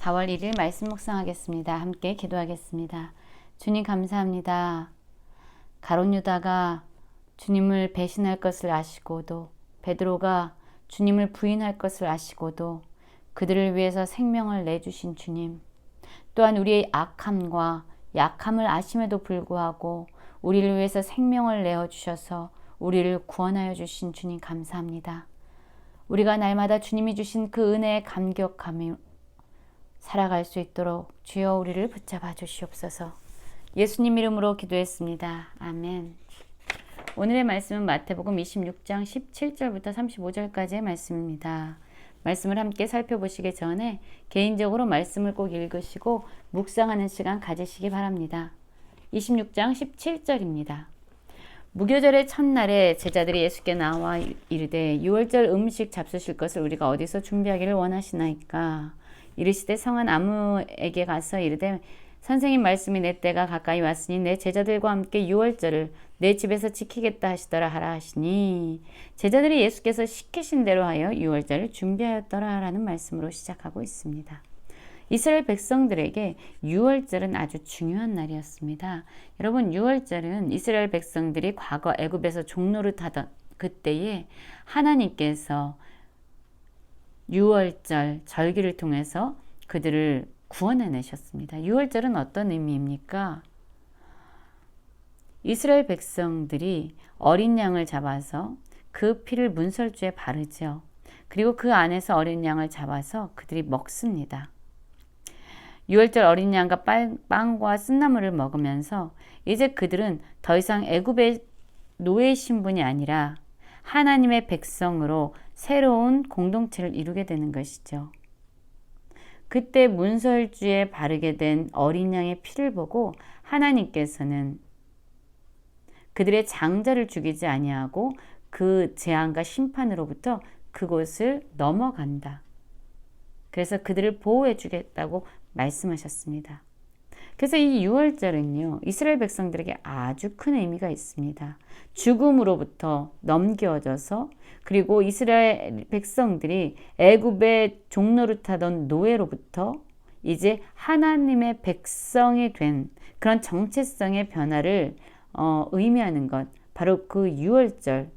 4월 1일 말씀 묵상하겠습니다. 함께 기도하겠습니다. 주님 감사합니다. 가론 유다가 주님을 배신할 것을 아시고도 베드로가 주님을 부인할 것을 아시고도 그들을 위해서 생명을 내주신 주님 또한 우리의 악함과 약함을 아심에도 불구하고 우리를 위해서 생명을 내어 주셔서 우리를 구원하여 주신 주님 감사합니다. 우리가 날마다 주님이 주신 그 은혜에 감격하며 살아갈 수 있도록 주여 우리를 붙잡아 주시옵소서. 예수님 이름으로 기도했습니다. 아멘. 오늘의 말씀은 마태복음 26장 17절부터 35절까지의 말씀입니다. 말씀을 함께 살펴보시기 전에 개인적으로 말씀을 꼭 읽으시고 묵상하는 시간 가지시기 바랍니다. 26장 17절입니다. 무교절의 첫날에 제자들이 예수께 나와 이르되 6월절 음식 잡수실 것을 우리가 어디서 준비하기를 원하시나이까 이르시되 성한 아무에게 가서 이르되 선생님 말씀이 내 때가 가까이 왔으니 내 제자들과 함께 6월절을 내 집에서 지키겠다 하시더라 하라 하시니 제자들이 예수께서 시키신 대로 하여 6월절을 준비하였더라 라는 말씀으로 시작하고 있습니다. 이스라엘 백성들에게 6월절은 아주 중요한 날이었습니다. 여러분 6월절은 이스라엘 백성들이 과거 애굽에서 종노릇하던 그때에 하나님께서 6월절 절기를 통해서 그들을 구원해내셨습니다. 6월절은 어떤 의미입니까? 이스라엘 백성들이 어린 양을 잡아서 그 피를 문설주에 바르죠. 그리고 그 안에서 어린 양을 잡아서 그들이 먹습니다. 6월절 어린 양과 빵과 쓴나물을 먹으면서 이제 그들은 더 이상 애굽의 노예 신분이 아니라 하나님의 백성으로 새로운 공동체를 이루게 되는 것이죠. 그때 문설주에 바르게 된 어린 양의 피를 보고 하나님께서는 그들의 장자를 죽이지 아니하고 그 재앙과 심판으로부터 그곳을 넘어간다. 그래서 그들을 보호해 주겠다고 말씀하셨습니다. 그래서 이 6월절은요, 이스라엘 백성들에게 아주 큰 의미가 있습니다. 죽음으로부터 넘겨져서 그리고 이스라엘 백성들이 애굽의 종노릇하던 노예로부터 이제 하나님의 백성이 된 그런 정체성의 변화를 어, 의미하는 것 바로 그 6월절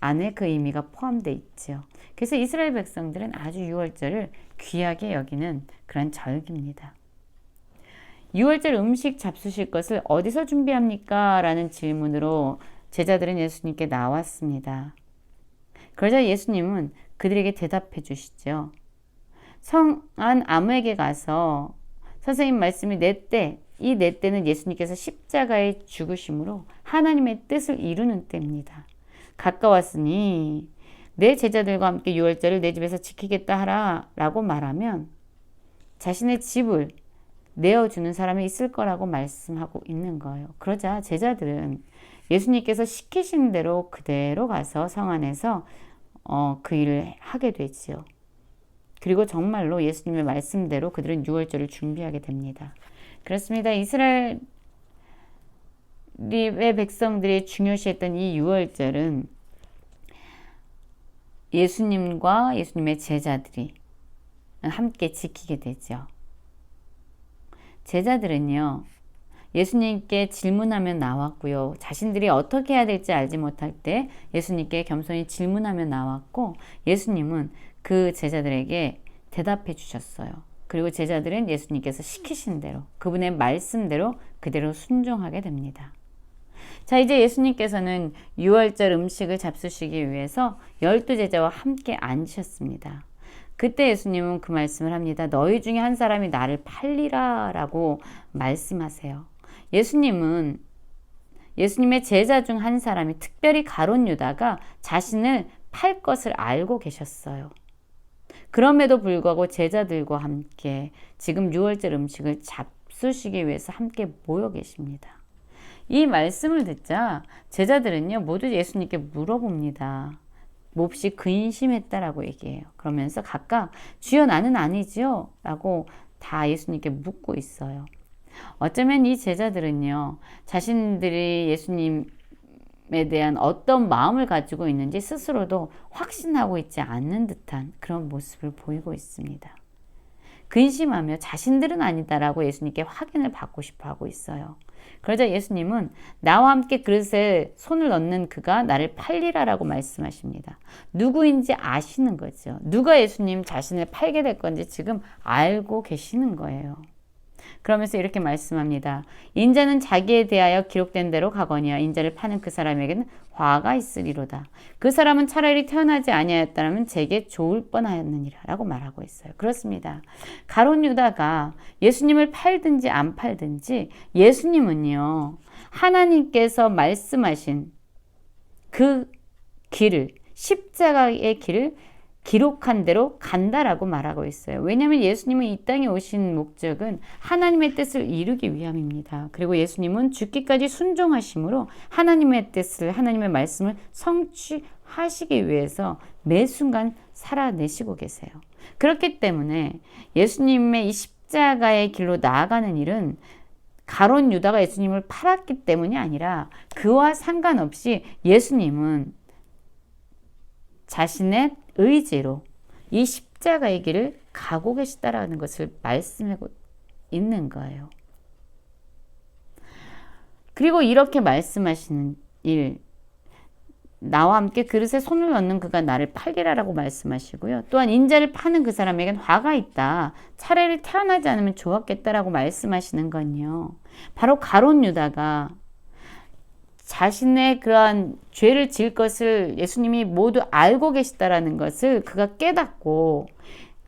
안에 그 의미가 포함되어 있죠. 그래서 이스라엘 백성들은 아주 6월절을 귀하게 여기는 그런 절기입니다. 6월절 음식 잡수실 것을 어디서 준비합니까? 라는 질문으로 제자들은 예수님께 나왔습니다. 그러자 예수님은 그들에게 대답해 주시죠. 성안 아무에게 가서 선생님 말씀이 내 때, 이 내 때는 예수님께서 십자가에 죽으심으로 하나님의 뜻을 이루는 때입니다. 가까웠으니 내 제자들과 함께 유월절을 내 집에서 지키겠다 하라 라고 말하면 자신의 집을 내어주는 사람이 있을 거라고 말씀하고 있는 거예요. 그러자 제자들은 예수님께서 시키신 대로 그대로 가서 성 안에서 어, 그 일을 하게 되지요. 그리고 정말로 예수님의 말씀대로 그들은 유월절을 준비하게 됩니다. 그렇습니다. 이스라엘의 백성들이 중요시했던 이 유월절은 예수님과 예수님의 제자들이 함께 지키게 되죠. 제자들은요, 예수님께 질문하면 나왔고요. 자신들이 어떻게 해야 될지 알지 못할 때 예수님께 겸손히 질문하며 나왔고 예수님은 그 제자들에게 대답해 주셨어요. 그리고 제자들은 예수님께서 시키신 대로 그분의 말씀대로 그대로 순종하게 됩니다. 자, 이제 예수님께서는 6월절 음식을 잡수시기 위해서 열두 제자와 함께 앉으셨습니다. 그때 예수님은 그 말씀을 합니다. 너희 중에 한 사람이 나를 팔리라 라고 말씀하세요. 예수님은 예수님의 제자 중 한 사람이 특별히 가론 유다가 자신을 팔 것을 알고 계셨어요. 그럼에도 불구하고 제자들과 함께 지금 6월절 음식을 잡수시기 위해서 함께 모여 계십니다. 이 말씀을 듣자 제자들은요 모두 예수님께 물어봅니다. 몹시 근심했다라고 얘기해요. 그러면서 각각 주여 나는 아니지요? 라고 다 예수님께 묻고 있어요. 어쩌면 이 제자들은요, 자신들이 예수님에 대한 어떤 마음을 가지고 있는지 스스로도 확신하고 있지 않는 듯한 그런 모습을 보이고 있습니다. 근심하며 자신들은 아니다라고 예수님께 확인을 받고 싶어 하고 있어요. 그러자 예수님은 나와 함께 그릇에 손을 넣는 그가 나를 팔리라라고 말씀하십니다. 누구인지 아시는 거죠. 누가 예수님 자신을 팔게 될 건지 지금 알고 계시는 거예요. 그러면서 이렇게 말씀합니다. 인자는 자기에 대하여 기록된 대로 가거니와 인자를 파는 그 사람에게는 화가 있으리로다. 그 사람은 차라리 태어나지 아니하였다면 제게 좋을 뻔하였느니라라고 말하고 있어요. 그렇습니다. 가론 유다가 예수님을 팔든지 안 팔든지 예수님은요. 하나님께서 말씀하신 그 길을 십자가의 길을 기록한 대로 간다라고 말하고 있어요. 왜냐하면 예수님은 이 땅에 오신 목적은 하나님의 뜻을 이루기 위함입니다. 그리고 예수님은 죽기까지 순종하심으로 하나님의 뜻을 하나님의 말씀을 성취하시기 위해서 매 순간 살아내시고 계세요. 그렇기 때문에 예수님의 이 십자가의 길로 나아가는 일은 가론 유다가 예수님을 팔았기 때문이 아니라 그와 상관없이 예수님은 자신의 의지로 이 십자가의 길을 가고 계시다라는 것을 말씀하고 있는 거예요. 그리고 이렇게 말씀하시는 일, 나와 함께 그릇에 손을 넣는 그가 나를 팔기라라고 말씀하시고요. 또한 인자를 파는 그 사람에겐 화가 있다. 차라리 태어나지 않으면 좋았겠다라고 말씀하시는 건요. 바로 가론 유다가 자신의 그러한 죄를 지을 것을 예수님이 모두 알고 계시다라는 것을 그가 깨닫고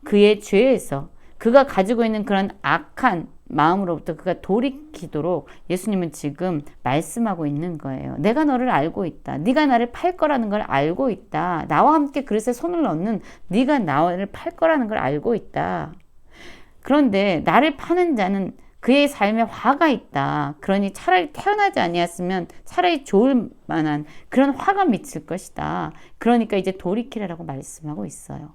그의 죄에서 그가 가지고 있는 그런 악한 마음으로부터 그가 돌이키도록 예수님은 지금 말씀하고 있는 거예요. 내가 너를 알고 있다. 네가 나를 팔 거라는 걸 알고 있다. 나와 함께 그릇에 손을 넣는 네가 나를 팔 거라는 걸 알고 있다. 그런데 나를 파는 자는 그의 삶에 화가 있다. 그러니 차라리 태어나지 아니었으면 차라리 좋을 만한 그런 화가 미칠 것이다. 그러니까 이제 돌이키라라고 말씀하고 있어요.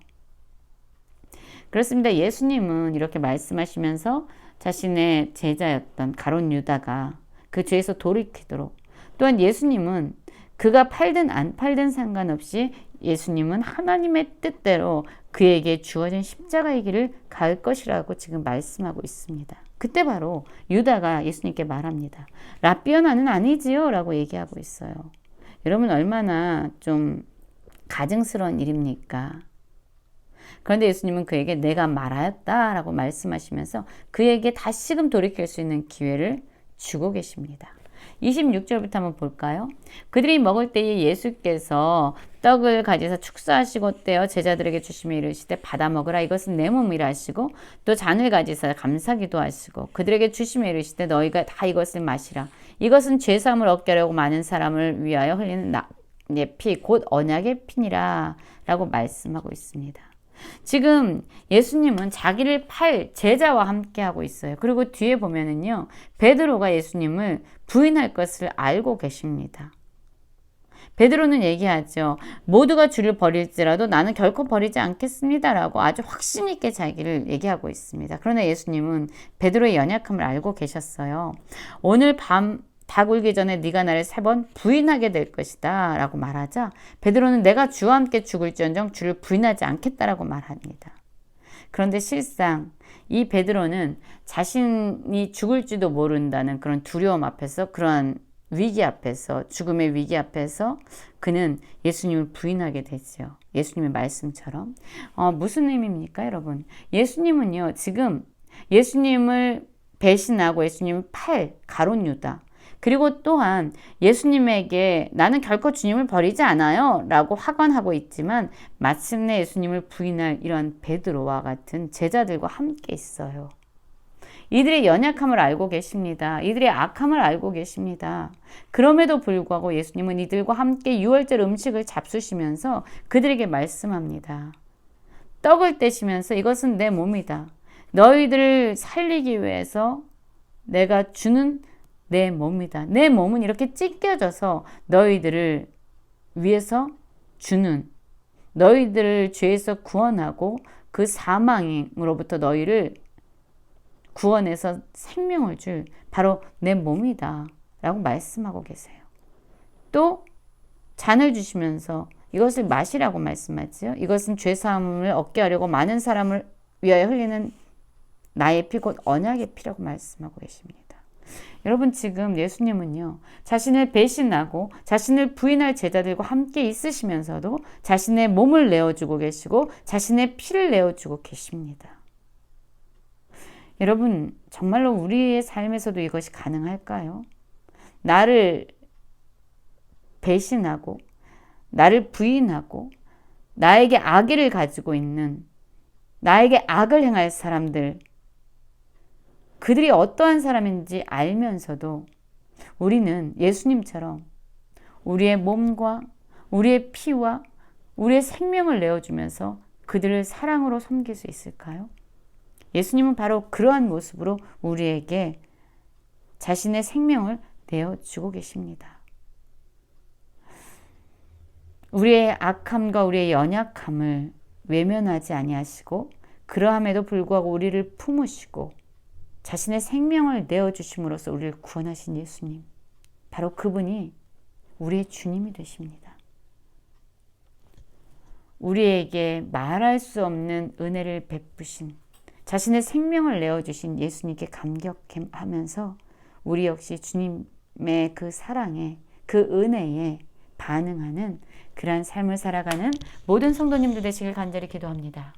그렇습니다. 예수님은 이렇게 말씀하시면서 자신의 제자였던 가론 유다가 그 죄에서 돌이키도록 또한 예수님은 그가 팔든 안 팔든 상관없이 예수님은 하나님의 뜻대로 그에게 주어진 십자가의 길을 갈 것이라고 지금 말씀하고 있습니다. 그때 바로 유다가 예수님께 말합니다. 라비어 나는 아니지요? 라고 얘기하고 있어요. 여러분 얼마나 좀 가증스러운 일입니까? 그런데 예수님은 그에게 내가 말하였다 라고 말씀하시면서 그에게 다시금 돌이킬 수 있는 기회를 주고 계십니다. 26절부터 한번 볼까요? 그들이 먹을 때에 예수께서 떡을 가지사 축사하시고 떼어 제자들에게 주시며 이르시되 받아 먹으라 이것은 내 몸이라 하시고 또 잔을 가지사 감사기도 하시고 그들에게 주시며 이르시되 너희가 다 이것을 마시라 이것은 죄사함을 얻게 하려고 많은 사람을 위하여 흘리는 내피곧 언약의 피니라 라고 말씀하고 있습니다. 지금 예수님은 자기를 팔 제자와 함께 하고 있어요. 그리고 뒤에 보면은요. 베드로가 예수님을 부인할 것을 알고 계십니다. 베드로는 얘기하죠. 모두가 주를 버릴지라도 나는 결코 버리지 않겠습니다라고 아주 확신 있게 자기를 얘기하고 있습니다. 그러나 예수님은 베드로의 연약함을 알고 계셨어요. 오늘 밤 다 굴기 전에 네가 나를 세 번 부인하게 될 것이다 라고 말하자 베드로는 내가 주와 함께 죽을지언정 주를 부인하지 않겠다라고 말합니다. 그런데 실상 이 베드로는 자신이 죽을지도 모른다는 그런 두려움 앞에서 그러한 위기 앞에서 죽음의 위기 앞에서 그는 예수님을 부인하게 되죠. 예수님의 말씀처럼 어, 무슨 의미입니까, 여러분? 예수님은요 지금 예수님을 배신하고 예수님을 팔 가론 유다 그리고 또한 예수님에게 나는 결코 주님을 버리지 않아요. 라고 확언하고 있지만 마침내 예수님을 부인할 이러한 베드로와 같은 제자들과 함께 있어요. 이들의 연약함을 알고 계십니다. 이들의 악함을 알고 계십니다. 그럼에도 불구하고 예수님은 이들과 함께 유월절 음식을 잡수시면서 그들에게 말씀합니다. 떡을 떼시면서 이것은 내 몸이다. 너희들을 살리기 위해서 내가 주는 내 몸이다. 내 몸은 이렇게 찢겨져서 너희들을 위해서 주는 너희들을 죄에서 구원하고 그 사망으로부터 너희를 구원해서 생명을 줄 바로 내 몸이다. 라고 말씀하고 계세요. 또 잔을 주시면서 이것을 마시라고 말씀하지요. 이것은 죄 사함을 얻게 하려고 많은 사람을 위하여 흘리는 나의 피곧 언약의 피라고 말씀하고 계십니다. 여러분 지금 예수님은요 자신을 배신하고 자신을 부인할 제자들과 함께 있으시면서도 자신의 몸을 내어주고 계시고 자신의 피를 내어주고 계십니다. 여러분 정말로 우리의 삶에서도 이것이 가능할까요? 나를 배신하고 나를 부인하고 나에게 악의를 가지고 있는 나에게 악을 행할 사람들 그들이 어떠한 사람인지 알면서도 우리는 예수님처럼 우리의 몸과 우리의 피와 우리의 생명을 내어주면서 그들을 사랑으로 섬길 수 있을까요? 예수님은 바로 그러한 모습으로 우리에게 자신의 생명을 내어주고 계십니다. 우리의 악함과 우리의 연약함을 외면하지 아니하시고 그러함에도 불구하고 우리를 품으시고 자신의 생명을 내어주심으로써 우리를 구원하신 예수님. 바로 그분이 우리의 주님이 되십니다. 우리에게 말할 수 없는 은혜를 베푸신 자신의 생명을 내어주신 예수님께 감격하면서 우리 역시 주님의 그 사랑에 그 은혜에 반응하는 그러한 삶을 살아가는 모든 성도님들 되시길 간절히 기도합니다.